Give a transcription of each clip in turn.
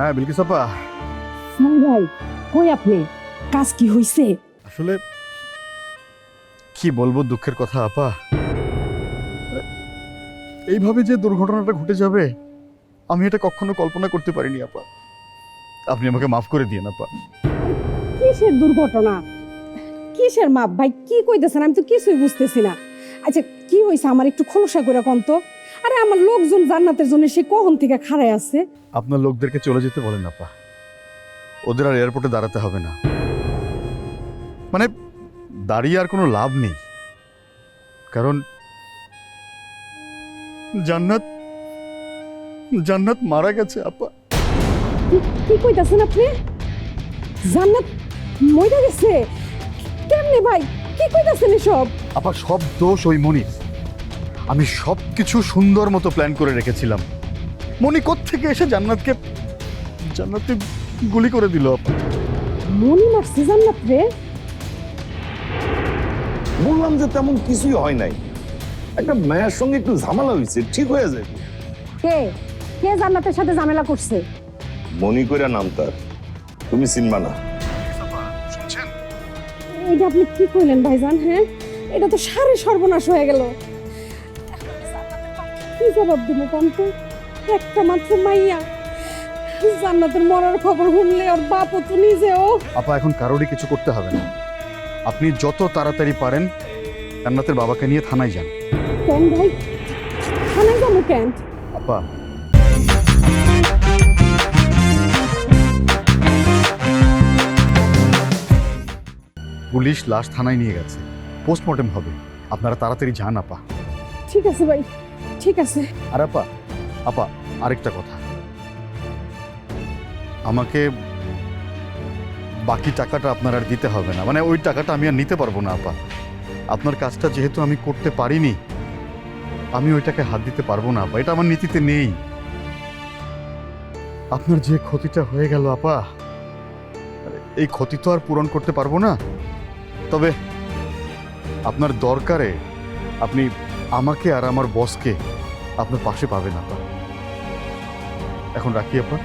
হ্যাঁ বিলকিস আপা। ভাই কই আপনি? কাজ কি হইছে? আসলে কি বলব দুঃখের কথা আপা? এইভাবে যে দুর্ঘটনাটা ঘটে যাবে আমি এটা কখনো কল্পনা করতে পারিনি আপা। আপনি আমাকে মাফ করে দিয়েন আপা। কিসের দুর্ঘটনা? কিসের মাপ? ভাই কি কইতেছেন? আমি তো কিছুই বুঝতেছি না। আচ্ছা কি হইছে? আমার একটু খোলসা করে তো। আরে আমার লোকজন জান্নাতের জন্য সে কখন থেকে খাড়ায় আছে? আপনার লোকদেরকে চলে যেতে বলেন আপা। ওদের আর এয়ারপোর্টে দাঁড়াতে হবে না। মানে দাঁড়িয়ে আর কোনো লাভ নেই। কারণ জান্নাত জান্নাত মারা গেছে আপা। কি- কইতাছেন আপনি? জান্নাত মইরা গেছে? কেমনে ভাই? কি কইতাছেন এসব? আপা সব দোষ ওই মনির। আমি সব কিছু সুন্দর মতো প্ল্যান করে রেখেছিলাম। মনি থেকে এসে জান্নাতকে জান্নাতকে গুলি করে দিল? মনি মারছে জান্নাত রে। বললাম যে তেমন কিছুই হয় নাই। একটা মেয়ের সঙ্গে একটু ঝামেলা হয়েছে ঠিক হয়ে যায়। কে? কে জান্নাতের সাথে ঝামেলা করছে? মনি কইরা নাম তার। তুমি চিনবা না। এটা আপনি কি কইলেন ভাইজান হ্যাঁ? এটা তো সারে সর্বনাশ হয়ে গেল। কি জবাব দিব কন্ত একটা মাত্র মাইয়া। জান্নাতের মরার খবর শুনলে ওর বাপও তো নিজেও। আপা এখন কারোরই কিছু করতে হবে না। আপনি যত তাড়াতাড়ি পারেন জান্নাতের বাবাকে নিয়ে থানায় যান। কেন ভাই? থানায় যাব কেন? আপা। পুলিশ লাশ থানায় নিয়ে গেছে। পোস্টমর্টেম হবে। আপনারা তাড়াতাড়ি যান আপা। ঠিক আছে ভাই। ঠিক আছে। আর আপা আপা, আরেকটা কথা। আমাকে বাকি টাকাটা আপনার আর দিতে হবে না। মানে ওই টাকাটা আমি আর নিতে পারব না, আপা। আপনার কাজটা যেহেতু আমি করতে পারিনি, আমি ওইটাকে হাত দিতে পারব না, আপা। এটা আমার নীতিতে নেই। আপনার যে ক্ষতিটা হয়ে গেল, আপা, এই ক্ষতি তো আর পূরণ করতে পারব না। তবে আপনার দরকারে আপনি আমাকে আর আমার বসকে আপনার পাশে পাবেন আপা। এখন রাখি আপা।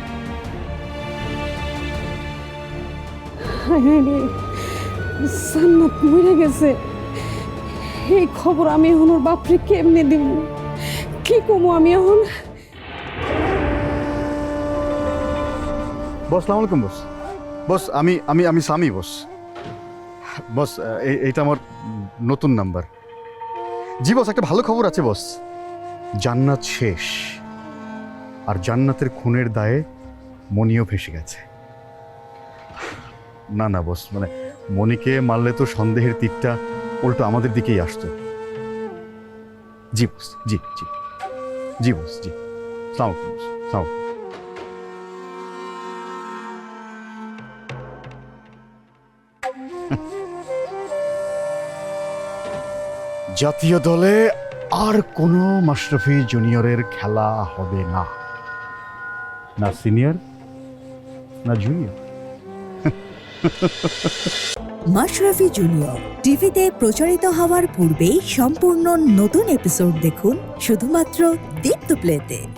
হায় মরে গেছে। এই খবর আমি এখন ওর বাপরে কেমনে দিব? কি কমু আমি এখন? বস সালাম আলাইকুম বস। বস আমি আমি আমি সামি বস। বস এইটা আমার নতুন নাম্বার। জি বস একটা ভালো খবর আছে বস। জান্নাত শেষ, আর জান্নাতের খুনের দায়ে মনিও ফেসে গেছে। না না বস মানে মনিকে মারলে তো সন্দেহের তীরটা উল্টো আমাদের দিকেই আসতো। জি বস জি জি। জি বস জি। জাতীয় দলে আর কোনো মাশরাফি জুনিয়রের খেলা হবে না। না সিনিয়র, না জুনিয়র। মাশরাফি জুনিয়র, টিভিতে প্রচারিত হওয়ার পূর্বেই সম্পূর্ণ নতুন এপিসোড দেখুন শুধুমাত্র দীপ্ত প্লেতে।